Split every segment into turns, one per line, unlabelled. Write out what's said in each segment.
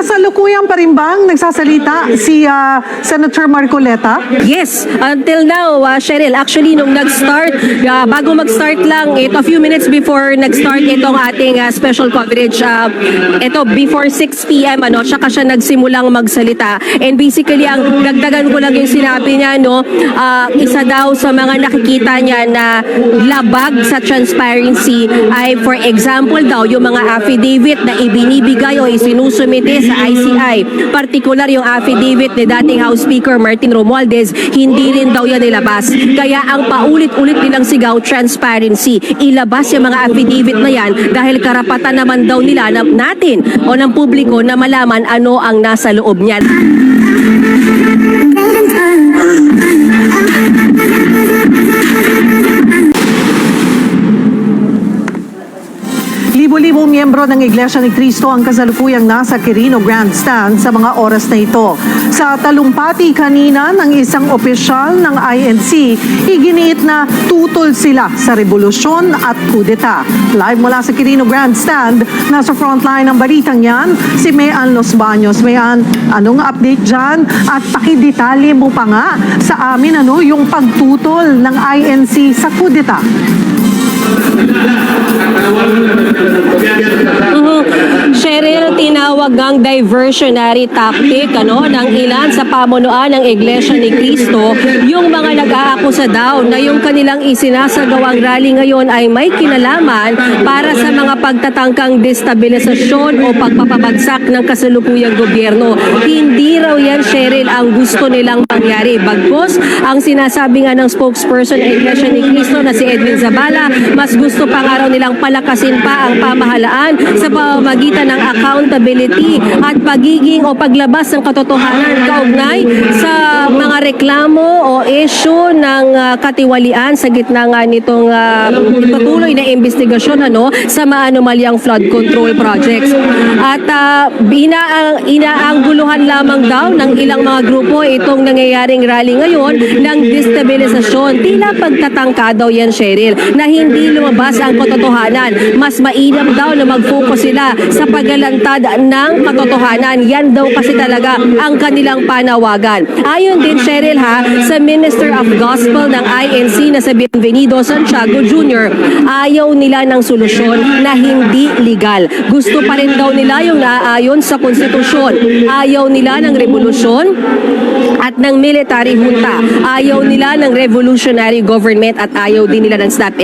Kasalukuyang pa rin bang nagsasalita si ah, Senator Marcoleta?
Yes, until now, uh, Cheryl, actually nung nag-start, uh, bago mag-start lang, ito a few minutes before nag-start itong ating uh, special coverage, uh, ito before 6 p.m., ano, tsaka siya nagsimulang magsalita. And basically, ang dagdagan ko lang yung sinabi niya, no, uh, isa daw sa mga nakikita niya na labag sa transparency ay, for example daw, yung mga affidavit na ibinibigay o isinusumite sa ICI. Particular yung affidavit ni dating House Speaker Martin Romualdez, hindi rin daw yan nilabas. Kaya ang paulit-ulit nilang sigaw, transparency. Ilabas yung mga affidavit na yan dahil karapatan naman daw nila na, natin o ng publiko na malaman ano ang nasa loob niyan.
Miyembro ng Iglesia ni Cristo ang kasalukuyang nasa Quirino Grandstand sa mga oras na ito. Sa talumpati kanina ng isang opisyal ng INC, iginiit na tutol sila sa revolusyon at kudeta. Live mula sa Quirino Grandstand, nasa frontline ng balitang yan, si Mayan Los Baños. Mayan, anong update dyan? At pakidetalye mo pa nga sa amin ano yung pagtutol ng INC sa kudeta.
Cheryl, tinawag ang diversionary tactic ano, ng ilan sa pamunuan ng Iglesia ni Cristo yung mga nag-aakusa daw na yung kanilang isinasagawang rally ngayon ay may kinalaman para sa mga pagtatangkang destabilisasyon o pagpapabagsak ng kasalukuyang gobyerno. Hindi raw yan, Cheryl, ang gusto nilang pangyari. Bagkos, ang sinasabi nga ng spokesperson ng Iglesia ni Cristo na si Edwin Zabala, mas gusto pa nga raw nilang palakasin pa ang pamahalaan sa pamamagitan ng accountability at pagiging o paglabas ng katotohanan kaugnay sa mga reklamo o issue ng ah, katiwalian sa gitna nga nitong ah, patuloy na investigasyon ano sa maanumalyang flood control projects. At uh, ina inaangguluhan lamang daw ng ilang mga grupo itong nangyayaring rally ngayon ng destabilisasyon. Tila pagtatangka daw yan, Cheryl, na hindi lumabas ang katotohanan. Mas mainam daw na mag-focus sila sa paglalantad ng katotohanan. Yan daw kasi talaga ang kanilang panawagan. Ayon din, Cheryl ha, sa Minister of Gospel ng INC na sa Bienvenido Santiago Jr., ayaw nila ng solusyon na hindi legal. Gusto pa rin daw nila yung naaayon sa konstitusyon. Ayaw nila ng revolusyon at ng military junta. Ayaw nila ng revolutionary government at ayaw din nila ng snap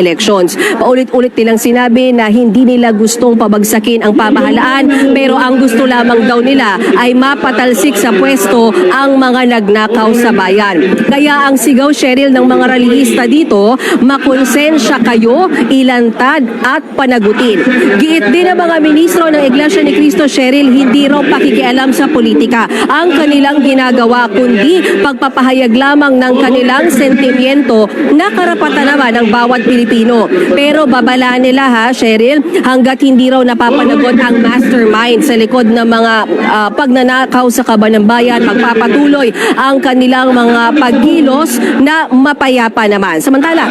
elections. Paulit-ulit nilang sinabi na hindi nila gustong pabagsakin ang pamahalaan pero ang gusto lamang daw nila ay mapatalsik sa pwesto ang mga nagnakaw sa bayan. Kaya ang sigaw Cheryl ng mga rallyista dito, makonsensya kayo, ilantad at panagutin. Giit din ng mga ministro ng Iglesia ni Cristo Cheryl, hindi raw pakikialam sa politika ang kanilang ginagawa kundi pagpapahayag lamang ng kanilang sentimiento na karapatan naman ng bawat Pilipino. Pero babala nila ha, Cheryl, hanggat hindi raw napapanagot ang mastermind sa likod ng mga ah, pagnanakaw sa kaban ng bayan, magpapatuloy ang kanilang mga pagkilos na mapayapa naman. Samantala,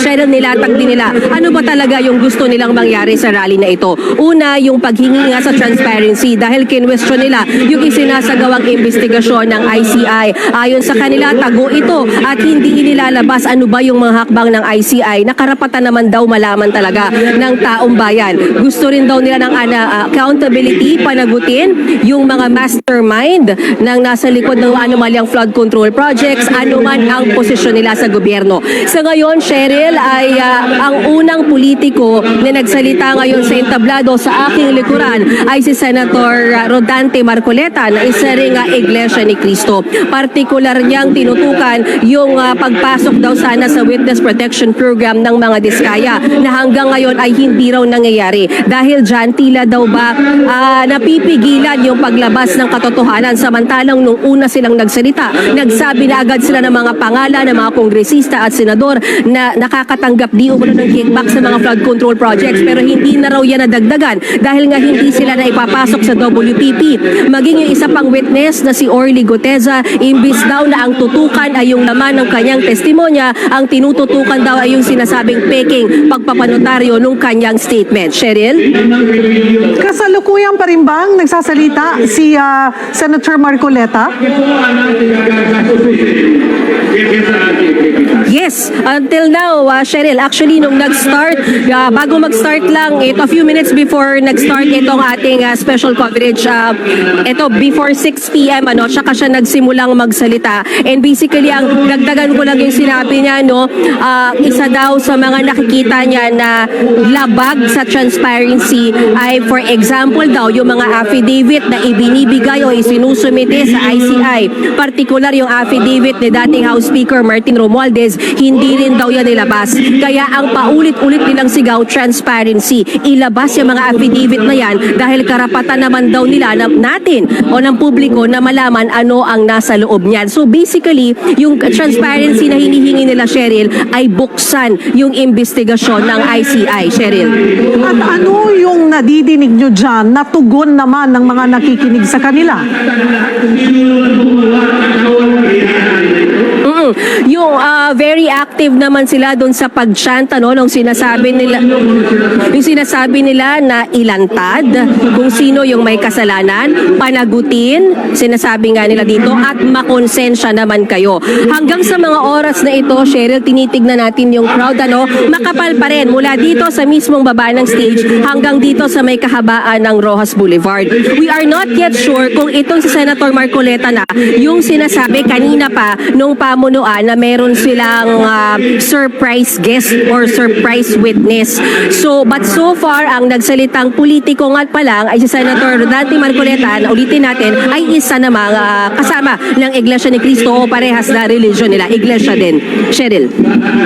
Cheryl, nilatag din nila, ano ba talaga yung gusto nilang mangyari sa rally na ito? Una, yung paghingi nga sa transparency dahil kinwestiyon nila yung isinasagawang investigasyon ng ICI. Ayon sa kanila, tago ito at hindi inilalabas ano ba yung mga hakbang ng ICI na karapatan naman daw malaman talaga ng taong bayan. Gusto rin daw nila ng ah, accountability, panagutin yung mga mastermind ng nasa likod ng anomalyang flood control projects, ano man ang posisyon nila sa gobyerno. Sa ngayon, Cheryl, ay ah, ang unang politiko na nagsalita ngayon sa entablado sa aking likuran ay si Senator ah, Rodante Marcoleta na isa ring ah, Iglesia ni Cristo. Partikular niyang tinutukan yung ah, pagpasok daw sana sa Witness Protection Program ng mga Diskaya na hanggang ngayon ay hindi raw nangyayari. Dahil dyan, tila daw ba ah, napipigilan yung paglabas ng katotohanan samantalang nung una silang nagsalita, nagsabi na agad sila ng mga pangalan ng mga kongresista at senador na nakakatanggap di umano ng kickback sa mga flood control projects pero hindi na raw yan nadagdagan dahil nga hindi sila na ipapasok sa WPP. Maging yung isa pang witness na si Orly Guteza, imbis daw na ang tutukan ay yung laman ng kanyang testimonya, ang tinututukan daw ay yung sinasabing peking pagpapanotaryo nung kanyang statement. Cheryl?
Kasalukuyan pa rin bang nagsasalita si ah, Senator Marcoleta?
Yes, until now, uh, Cheryl, actually nung nag-start, uh, bago mag-start lang, ito, a few minutes before nag-start itong ating uh, special coverage, uh, ito, before 6 p.m., ano, tsaka siya nagsimulang magsalita. And basically, ang dagdagan ko lang yung sinabi niya, no, uh, isa daw sa mga nakikita niya na labag sa transparency ay, for example daw, yung mga affidavit na ibinibigay o isinusumite sa ICI. Particular yung affidavit ni dating House Speaker Martin Romualdez, hindi rin daw yan nilabas. Kaya ang paulit-ulit nilang sigaw, transparency. Ilabas yung mga affidavit na yan dahil karapatan naman daw nila na, natin o ng publiko na malaman ano ang nasa loob niyan. So basically, yung transparency na hinihingi nila, Cheryl, ay buksan yung investigasyon ng ICI, Cheryl.
At ano yung nadidinig nyo dyan na tugon naman ng mga nakikinig sa kanila?
Mm. Yung ah, very active naman sila doon sa pagchant ano nung sinasabi nila yung sinasabi nila na ilantad kung sino yung may kasalanan, panagutin, sinasabi nga nila dito at makonsensya naman kayo. Hanggang sa mga oras na ito, Cheryl, tinitignan natin yung crowd ano, makapal pa rin mula dito sa mismong baba ng stage hanggang dito sa may kahabaan ng Rojas Boulevard. We are not yet sure kung itong si Senator Marcoleta na yung sinasabi kanina pa nung pamunuan na meron silang ah, surprise guest or surprise witness. So, but so far, ang nagsalitang politiko nga pa lang ay si Senator Dante Marcoleta, na ulitin natin, ay isa namang ah, kasama ng Iglesia ni Cristo o parehas na religion nila. Iglesia din. Cheryl.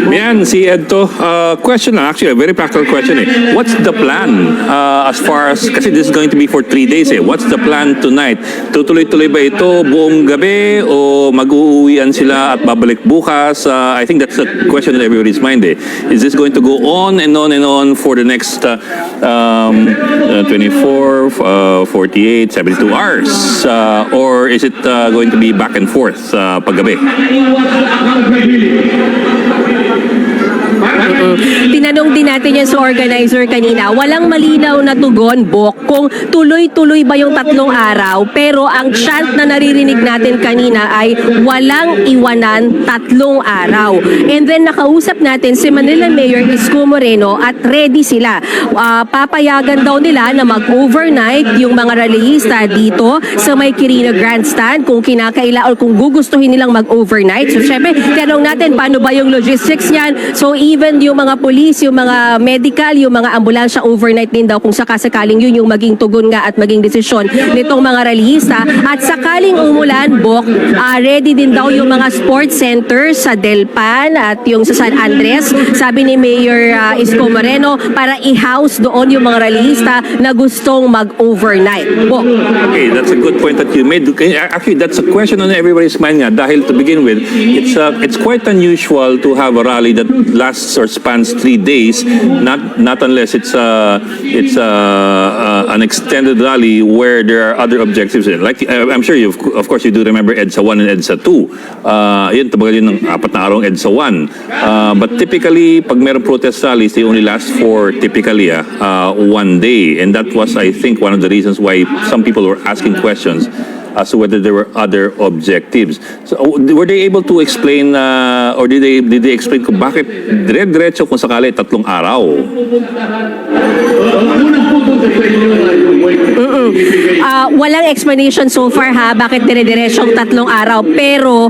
Yan, si Edto. Uh, question lang, actually, a very practical question eh. What's the plan uh, as far as, kasi this is going to be for three days eh. What's the plan tonight? Tutuloy-tuloy ba ito buong gabi o mag-uuwian sila at babalik bukas? Uh, I think that's a question in everybody's mind eh. Is this going to go on and on and on for the next uh, um, uh, 24, uh, 48, 72 hours? Uh, or is it uh, going to be back and forth uh, paggabi?
Tinanong din natin yan sa organizer kanina. Walang malinaw na tugon, Bok, kung tuloy-tuloy ba yung tatlong araw. Pero ang chant na naririnig natin kanina ay walang iwanan tatlong araw. And then nakausap natin si Manila Mayor Isko Moreno at ready sila. Ah, papayagan daw nila na mag-overnight yung mga rallyista dito sa may Quirino Grandstand kung kinakaila or kung gugustuhin nilang mag-overnight. So syempre, tanong natin paano ba yung logistics niyan. So even yung mga police, yung mga medical, yung mga ambulansya overnight din daw kung sakasakaling yun yung maging tugon nga at maging desisyon nitong mga rallyista. At sakaling umulan, Bok, ah, ready din daw yung mga sports centers sa Delpan at yung sa San Andres. Sabi ni Mayor ah, Isko Moreno para i-house doon yung mga rallyista na gustong mag-overnight. Bok.
Okay, that's a good point that you made. Actually, that's a question on everybody's mind nga. Dahil to begin with, it's uh, it's quite unusual to have a rally that lasts or spans three days. Not not unless it's uh, it's uh, uh, an extended rally where there are other objectives. in. Like uh, I'm sure you, of course, you do remember EDSA 1 and EDSA 2. Uh, yun, tabagal yun ng apat na araw EDSA 1. Uh, but typically, pag meron protest rallies, they only last for typically uh, uh, one day. And that was, I think, one of the reasons why some people were asking questions as to whether there were other objectives. So, oh, were they able to explain, uh, or did they, did they explain kung bakit dire-diretso kung sakali tatlong araw?
Ah, walang explanation so far ha, bakit dire-diretsyong tatlong araw. Pero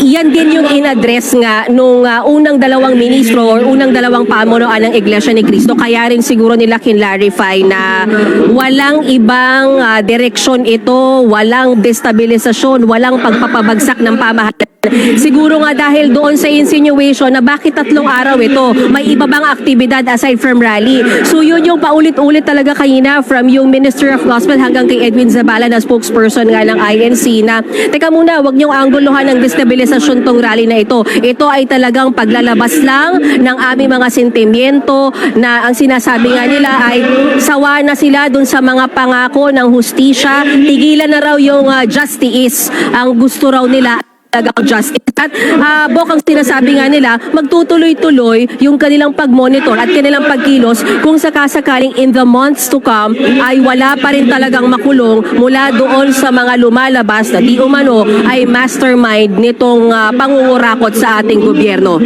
yan din yung in-address nga nung ah, unang dalawang ministro or unang dalawang pamunuan ng Iglesia ni Cristo. Kaya rin siguro nila kinlarify na walang ibang ah, direksyon ito, walang destabilisasyon, walang pagpapabagsak ng pamahalaan. Siguro nga dahil doon sa insinuation na bakit tatlong araw ito, may iba bang aktibidad aside from rally. So yun yung paulit-ulit talaga kanina from yung Minister of Gospel hanggang kay Edwin Zabala na spokesperson nga ng INC na teka muna, wag niyong angguluhan ng destabilisasyon tong rally na ito. Ito ay talagang paglalabas lang ng aming mga sentimiento na ang sinasabi nga nila ay sawa na sila dun sa mga pangako ng hustisya. Tigilan na raw yung uh, justice ang gusto raw nila talagang justice. At uh, Bok, ang sinasabi nga nila, magtutuloy-tuloy yung kanilang pag-monitor at kanilang pagkilos kung sakasakaling in the months to come ay wala pa rin talagang makulong mula doon sa mga lumalabas na di umano ay mastermind nitong uh, pangungurakot sa ating gobyerno.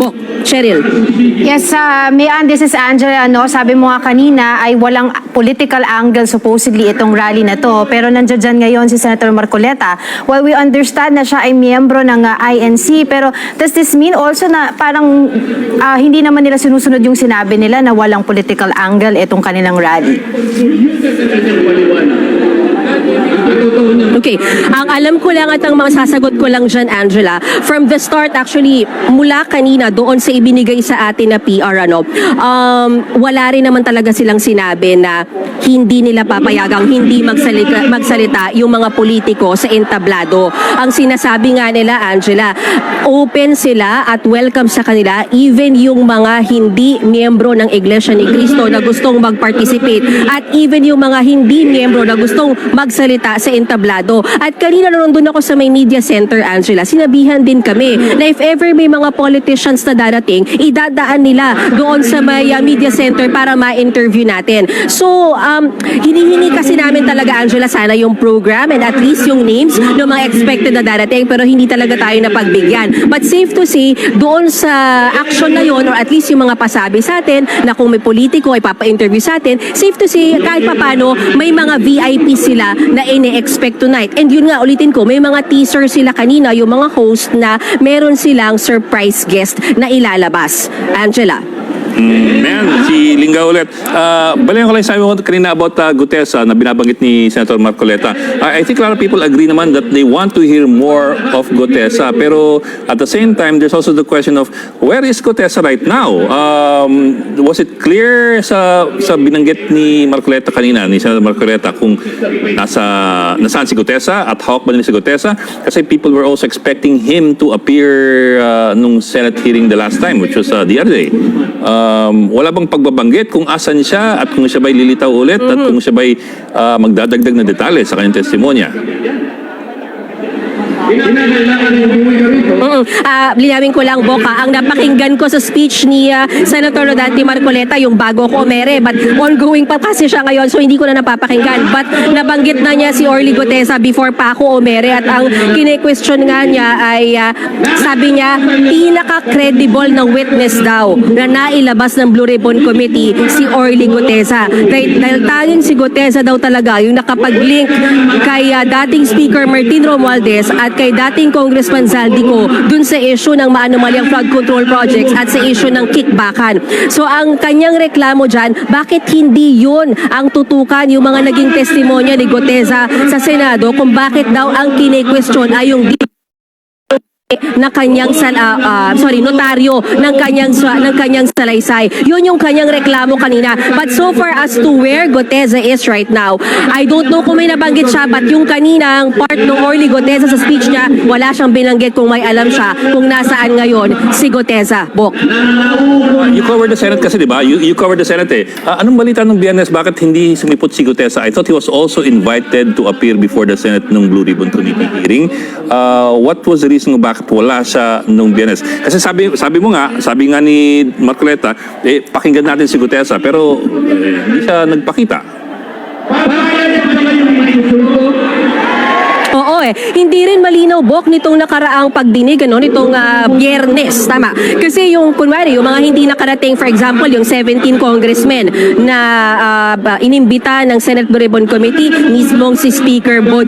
Bok, Cheryl.
Yes, uh, Mian, this is Angela. No? Sabi mo nga kanina ay walang political angle supposedly itong rally na to. Pero nandiyan dyan ngayon si Senator Marcoleta. While we understand na siya ay miyembro ng uh, INC, pero does this mean also na parang uh, hindi naman nila sinusunod yung sinabi nila na walang political angle itong kanilang rally?
Okay. Ang alam ko lang at ang mga sasagot ko lang dyan, Angela, from the start actually, mula kanina doon sa ibinigay sa atin na PR, ano, um, wala rin naman talaga silang sinabi na hindi nila papayagang hindi magsalita, magsalita yung mga politiko sa entablado. Ang sinasabi nga nila, Angela, open sila at welcome sa kanila even yung mga hindi miyembro ng Iglesia ni Cristo na gustong mag-participate at even yung mga hindi miyembro na gustong magsalita sa entablado. At kanina nandun ako sa may media center, Angela, sinabihan din kami na if ever may mga politicians na darating, idadaan nila doon sa may uh, media center para ma-interview natin. So, um, hinihingi kasi namin talaga, Angela, sana yung program and at least yung names ng mga expected na darating pero hindi talaga tayo napagbigyan. But safe to say, doon sa action na yon or at least yung mga pasabi sa atin na kung may politiko ay papa-interview sa atin, safe to say, kahit papano, may mga VIP sila na ine-expect tonight. And yun nga, ulitin ko, may mga teaser sila kanina, yung mga host na meron silang surprise guest na ilalabas. Angela.
Man, si Lingga ulit. Uh, balikan ko lang sabi mo kanina about uh, Gutesa na binabanggit ni Senator Marcoleta. Uh, I think a lot of people agree naman that they want to hear more of Gutesa. Pero at the same time, there's also the question of where is Gutesa right now? Um, was it clear sa sa binanggit ni Marcoleta kanina, ni Senator Marcoleta, kung nasa nasaan si Gutesa at hawak ba nila si Gutesa? Kasi people were also expecting him to appear uh, nung Senate hearing the last time, which was uh, the other day. Um, wala bang pagbabanggit kung asan siya at kung siya ba'y lilitaw ulit at kung siya ba'y uh, magdadagdag na detalye sa kanyang testimonya?
Mm Ah, linawin ko lang, Boka, ang napakinggan ko sa speech ni ah, Senator Rodante Marcoleta, yung bago ko mere, but ongoing pa kasi siya ngayon, so hindi ko na napapakinggan. But nabanggit na niya si Orly Gotesa before pa ako umere at ang kine-question nga niya ay ah, sabi niya, pinaka-credible na witness daw na nailabas ng Blue Ribbon Committee si Orly Gotesa. Dahil, dahil tanging si Gotesa daw talaga yung nakapag-link kay ah, dating Speaker Martin Romualdez at kay dating Congressman Zaldico dun sa issue ng maanumalyang flood control projects at sa issue ng kickbackan. So ang kanyang reklamo dyan, bakit hindi yun ang tutukan yung mga naging testimonya ni Goteza sa Senado kung bakit daw ang kine-question ay yung na kanyang sal ah, ah, sorry notaryo ng kanyang ng kanyang salaysay. Yun yung kanyang reklamo kanina. But so far as to where Goteza is right now, I don't know kung may nabanggit siya but yung kaninang part ng Orly Goteza sa speech niya, wala siyang binanggit kung may alam siya kung nasaan ngayon si Goteza. Bok.
You covered the Senate kasi, di ba? You, you covered the Senate eh. Ah, anong balita ng BNS? Bakit hindi sumipot si Gutesa? I thought he was also invited to appear before the Senate nung Blue Ribbon Committee hearing. Ah, what was the reason bakit wala siya nung BNS? Kasi sabi sabi mo nga, sabi nga ni Marcoleta, eh, pakinggan natin si Gutesa, pero eh, hindi siya nagpakita.
Oo eh. Hindi rin malinaw, Bok, nitong nakaraang pagdinig, ano, nitong ah, biyernes, tama. Kasi yung, kunwari, yung mga hindi nakarating, for example, yung 17 congressmen na ba- inimbita ng Senate Ribbon Committee, mismong si Speaker Bo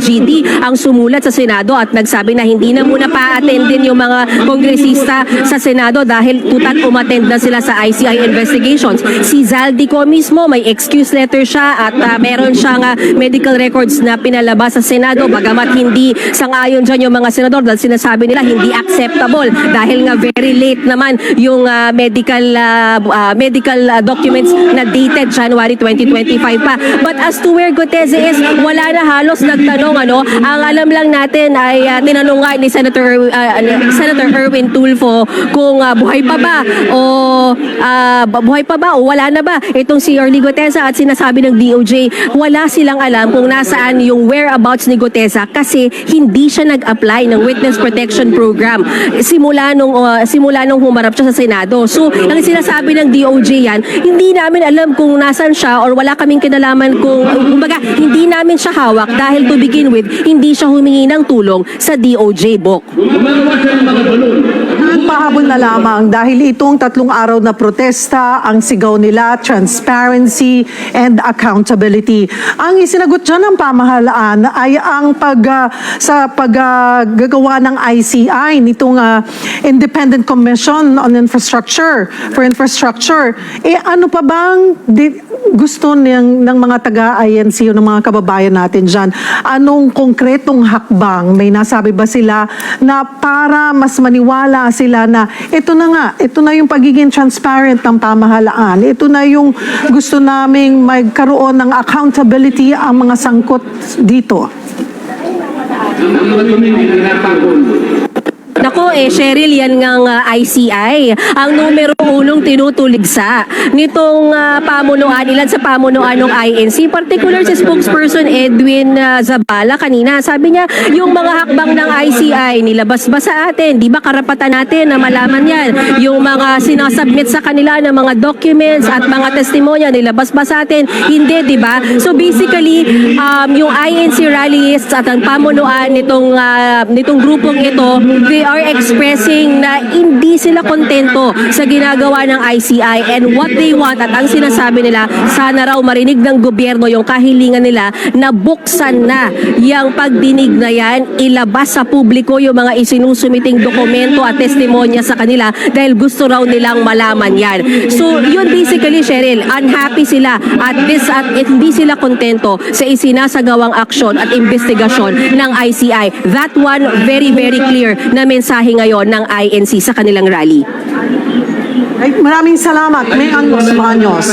ang sumulat sa Senado at nagsabi na hindi na muna pa-attendin yung mga kongresista sa Senado dahil tutat umattend na sila sa ICI investigations. Si Zaldico mismo, may excuse letter siya at ah, meron siyang ah, medical records na pinalabas sa Senado bagamat hindi sangayon dyan yung mga senador dahil sinasabi nila hindi acceptable dahil nga very late naman yung ah, medical ah, ah, medical ah, documents na dated January 2025 pa. But as to where Gutese is, wala na halos nagtanong ano. Ang alam lang natin ay ah, tinanong nga ni Senator ni Senator Erwin Tulfo kung ah, buhay pa ba o ba- buhay pa ba o wala na ba itong si Orly Gutesa at sinasabi ng DOJ wala silang alam kung nasaan yung whereabouts ni Gutesa kasi hindi siya nag-apply ng Witness Protection Program simula nung uh, simula nung humarap siya sa Senado. So, ang sinasabi ng DOJ yan, hindi namin alam kung nasan siya or wala kaming kinalaman kung kumbaga hindi namin siya hawak dahil to begin with, hindi siya humingi ng tulong sa DOJ book.
Pahabol na lamang dahil itong tatlong araw na protesta, ang sigaw nila, transparency and accountability. Ang isinagot dyan ng pamahalaan ay ang pag, ah, sa paggagawa ng ICI, nitong ah, Independent Commission on Infrastructure, for Infrastructure. Eh ano pa bang di- gusto ng, ng mga taga-INC o ng mga kababayan natin dyan? Anong konkretong hakbang? May nasabi ba sila na para mas maniwala sila na ito na nga, ito na yung pagiging transparent ng pamahalaan. Ito na yung gusto naming magkaroon ng accountability ang mga sangkot dito.
আমরা জন্য নিজেদের রাখা করবো Nako eh, Cheryl, yan ngang uh, ICI. Ang numero unong tinutuligsa nitong uh, pamunuan, ilan sa pamunuan ng INC, particular si spokesperson Edwin uh, Zabala kanina. Sabi niya, yung mga hakbang ng ICI, nilabas ba sa atin? Di ba karapatan natin na malaman yan? Yung mga sinasubmit sa kanila ng mga documents at mga testimonya, nilabas ba sa atin? Hindi, di ba? So basically, um, yung INC rallyists at ang pamunuan nitong, uh, nitong grupong ito, they are expressing na hindi sila kontento sa ginagawa ng ICI and what they want at ang sinasabi nila, sana raw marinig ng gobyerno yung kahilingan nila na buksan na yung pagdinig na yan, ilabas sa publiko yung mga isinusumiting dokumento at testimonya sa kanila dahil gusto raw nilang malaman yan. So, yun basically, Cheryl, unhappy sila at this at hindi sila kontento sa isinasagawang aksyon at investigasyon ng ICI. That one, very, very clear na mensahe ngayon ng INC sa kanilang rally.
Ay, maraming salamat, May Anglos Baños.